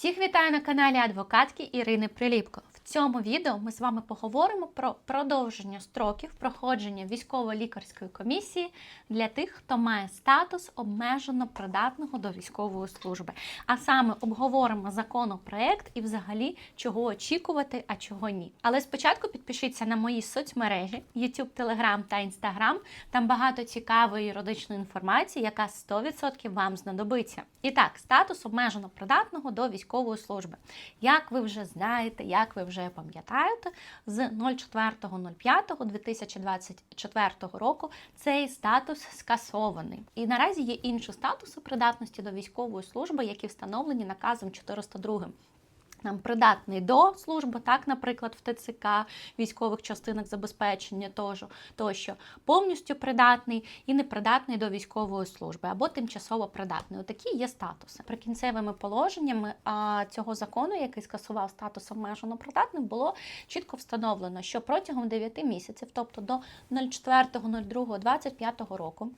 Всіх вітаю на каналі адвокатки Ірини Приліпко. Цьому відео ми з вами поговоримо про продовження строків проходження військово-лікарської комісії для тих, хто має статус обмежено придатного до військової служби. А саме обговоримо законопроект і взагалі чого очікувати, а чого ні. Але спочатку підпишіться на мої соцмережі YouTube, Telegram та Instagram. Там багато цікавої юридичної інформації, яка 100% вам знадобиться. І так, статус обмежено придатного до військової служби. Як ви вже знаєте, як ви вже пам'ятаєте, з 04.05.2024 року цей статус скасований. І наразі є інші статуси придатності до військової служби, які встановлені наказом 402 нам придатний до служби, так, наприклад, в ТЦК, військових частинах забезпечення тощо, тощо повністю придатний і непридатний до військової служби або тимчасово придатний. Отакі є статуси. Прикінцевими положеннями а, цього закону, який скасував статус обмежено придатним, було чітко встановлено, що протягом 9 місяців, тобто до 04.02.25 року.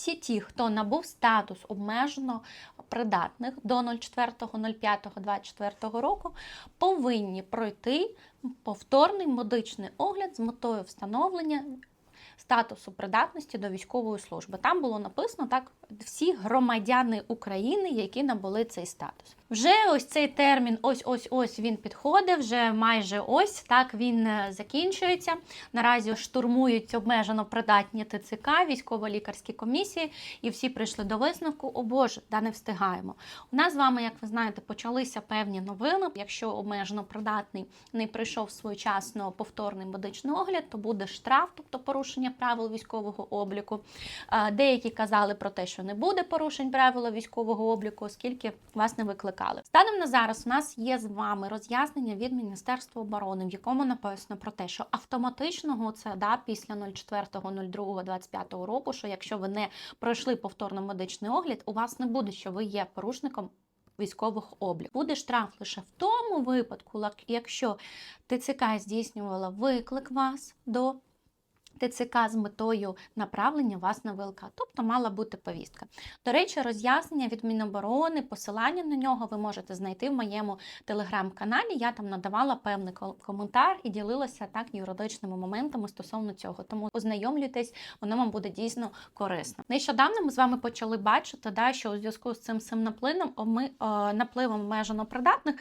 Всі ті, хто набув статус обмежено придатних до 04.05.24 року, повинні пройти повторний медичний огляд з метою встановлення статусу придатності до військової служби. Там було написано так: всі громадяни України, які набули цей статус. Вже ось цей термін, ось ось ось він підходить. Вже майже ось так він е, закінчується. Наразі штурмують обмежено придатні ТЦК, військово-лікарські комісії, і всі прийшли до висновку. О Боже, да не встигаємо. У нас з вами, як ви знаєте, почалися певні новини. Якщо обмежено придатний не прийшов своєчасно повторний медичний огляд, то буде штраф, тобто порушення правил військового обліку. Е, Деякі казали про те, що не буде порушень правил військового обліку, оскільки вас не викликали. Станом на зараз у нас є з вами роз'яснення від Міністерства оборони, в якому написано про те, що автоматичного це да, після 04.02.25 року, що якщо ви не пройшли повторно медичний огляд, у вас не буде, що ви є порушником. Військових облік буде штраф лише в тому випадку, якщо ТЦК здійснювала виклик вас до ТЦК з метою направлення вас на ВЛК, тобто мала бути повістка. До речі, роз'яснення від Міноборони, посилання на нього ви можете знайти в моєму телеграм-каналі. Я там надавала певний коментар і ділилася так юридичними моментами стосовно цього. Тому ознайомлюйтесь, воно вам буде дійсно корисно. Нещодавно ми з вами почали бачити, да, що у зв'язку з цим всім наплином ми напливом обмежено придатних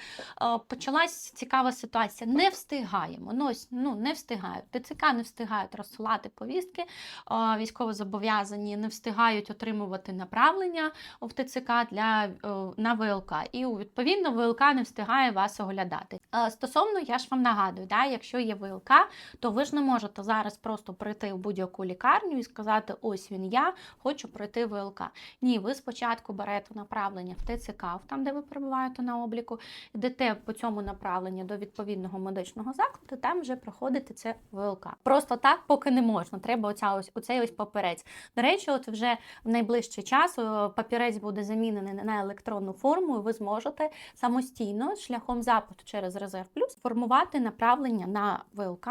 почалась цікава ситуація. Не встигаємо. Ну, ось, ну не встигають. ТЦК не встигають розсилати повістки. е, Військовозобов'язані не встигають отримувати направлення в ТЦК для е, на ВЛК. І відповідно ВЛК не встигає вас оглядати. Е, Стосовно, я ж вам нагадую, да, якщо є ВЛК, то ви ж не можете зараз просто прийти в будь-яку лікарню і сказати: ось він я, хочу пройти ВЛК. Ні, ви спочатку берете направлення в ТЦК, там, де ви перебуваєте на обліку, йдете по цьому направленню до відповідного медичного закладу, там вже проходите це ВЛК. Просто так поки не можна. Треба оця ось оцей ось папірець. До речі, от вже в найближчий час е, папірець буде замінений на електронну форму, і ви зможете самостійно шляхом запиту через резерв плюс формувати направлення на ВЛК.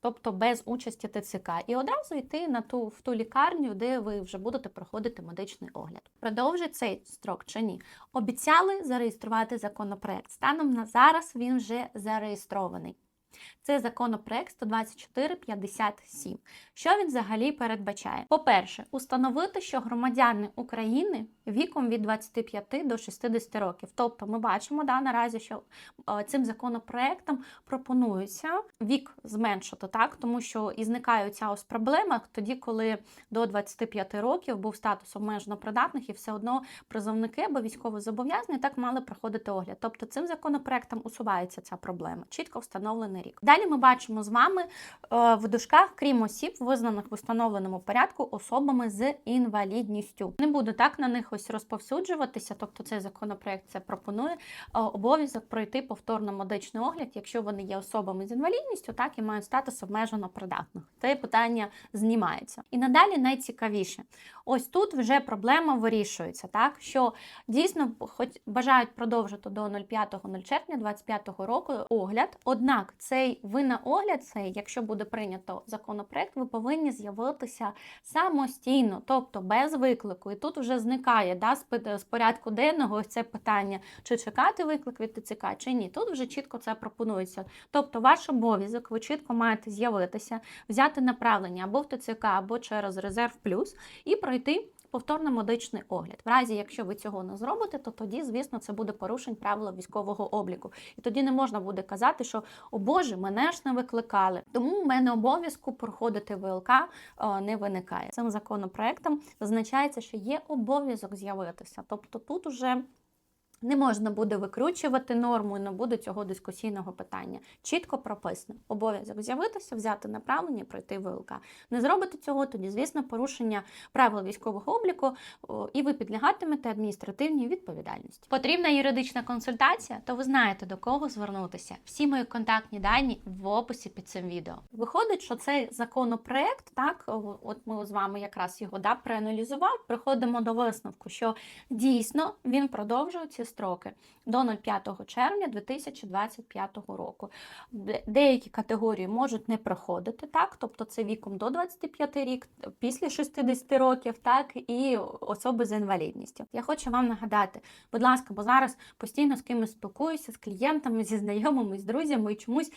Тобто без участі ТЦК, і одразу йти на ту в ту лікарню, де ви вже будете проходити медичний огляд. Продовжить цей строк чи ні? Обіцяли зареєструвати законопроект. Станом на зараз він вже зареєстрований. Це законопроект 12457. Що він взагалі передбачає? По-перше, установити, що громадяни України віком від 25 до 60 років. Тобто, ми бачимо да, наразі, що е, цим законопроектом пропонується вік зменшити, так тому що і зникає ця ось проблема тоді, коли до 25 років був статус обмежено придатних, і все одно призовники або військовозобов'язані так мали проходити огляд. Тобто цим законопроектом усувається ця проблема, чітко встановлений рік. Далі ми бачимо з вами е, в дужках, крім осіб, визнаних в установленому порядку особами з інвалідністю. Не буду так на них ось розповсюджуватися, тобто цей законопроект це пропонує е, обов'язок пройти повторно медичний огляд, якщо вони є особами з інвалідністю, так і мають статус обмежено придатних. Це питання знімається. І надалі найцікавіше. Ось тут вже проблема вирішується, так що дійсно хоч бажають продовжити до 05.05 червня 2025 року огляд, однак цей ви на огляд, цей, якщо буде прийнято законопроект, ви повинні з'явитися самостійно, тобто без виклику. І тут вже зникає да, з порядку денного це питання, чи чекати виклик від ТЦК, чи ні. Тут вже чітко це пропонується. Тобто, ваш обов'язок, ви чітко маєте з'явитися, взяти направлення або в ТЦК, або через резерв плюс і пройти. Повторно медичний огляд. В разі, якщо ви цього не зробите, то тоді, звісно, це буде порушень правила військового обліку. І тоді не можна буде казати, що о Боже, мене ж не викликали. Тому в мене обов'язку проходити ВЛК е, не виникає. Цим законопроектом зазначається, що є обов'язок з'явитися. Тобто тут уже не можна буде викручувати норму, і не буде цього дискусійного питання. Чітко прописано. Обов'язок з'явитися, взяти направлення, пройти ВЛК. Не зробите цього, тоді, звісно, порушення правил військового обліку, і ви підлягатимете адміністративній відповідальності. Потрібна юридична консультація, то ви знаєте до кого звернутися. Всі мої контактні дані в описі під цим відео. Виходить, що цей законопроект, так от ми з вами якраз його да, проаналізував. Приходимо до висновку, що дійсно він продовжує ці строки до 05 червня 2025 року. Деякі категорії можуть не проходити, так, тобто це віком до 25 рік, після 60 років, так, і особи з інвалідністю. Я хочу вам нагадати, будь ласка, бо зараз постійно з кимось спілкуюся, з клієнтами, зі знайомими, з друзями, і чомусь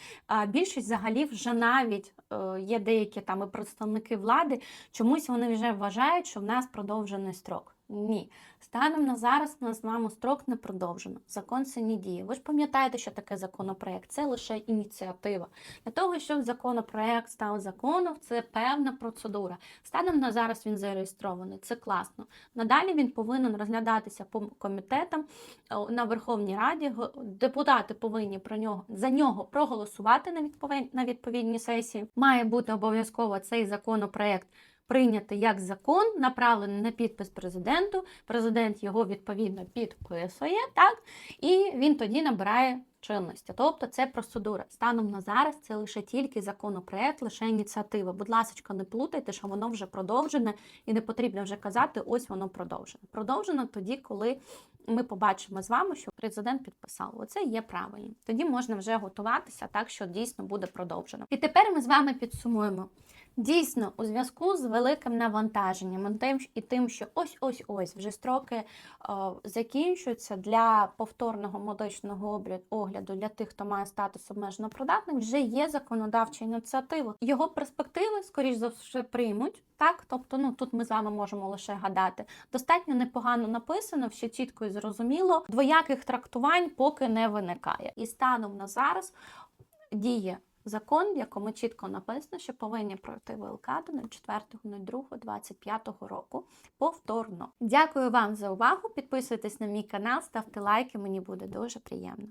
більшість взагалі вже навіть е, є деякі там і представники влади, чомусь вони вже вважають, що в нас продовжений строк. Ні, станом на зараз у з вами строк не продовжено. Закон це не діє. Ви ж пам'ятаєте, що таке законопроект? Це лише ініціатива. Для того, щоб законопроект став законом, це певна процедура. Станом на зараз він зареєстрований. Це класно. Надалі він повинен розглядатися по комітетам е, на Верховній Раді. Депутати повинні про нього за нього проголосувати на відповідній сесії. Має бути обов'язково цей законопроект прийнятий як закон, направлений на підпис президенту. Президент його відповідно підписує, так, і він тоді набирає чинності. Тобто це процедура. Станом на зараз це лише тільки законопроект, лише ініціатива. Будь ласка, не плутайте, що воно вже продовжене, і не потрібно вже казати, ось воно продовжене. Продовжено тоді, коли ми побачимо з вами, що президент підписав. Оце є правильно. Тоді можна вже готуватися так, що дійсно буде продовжено. І тепер ми з вами підсумуємо. Дійсно, у зв'язку з великим навантаженням і тим, що ось ось ось вже строки е, закінчуються для повторного медичного огляду для тих, хто має статус обмежено придатних, вже є законодавча ініціатива. Його перспективи, скоріш за все, приймуть. Так, тобто, ну тут ми з вами можемо лише гадати. Достатньо непогано написано, все чітко і зрозуміло. Двояких трактувань поки не виникає. І станом на зараз діє закон, в якому чітко написано, що повинні пройти ВЛК до 04.02.25 року повторно. Дякую вам за увагу. Підписуйтесь на мій канал, ставте лайки, мені буде дуже приємно.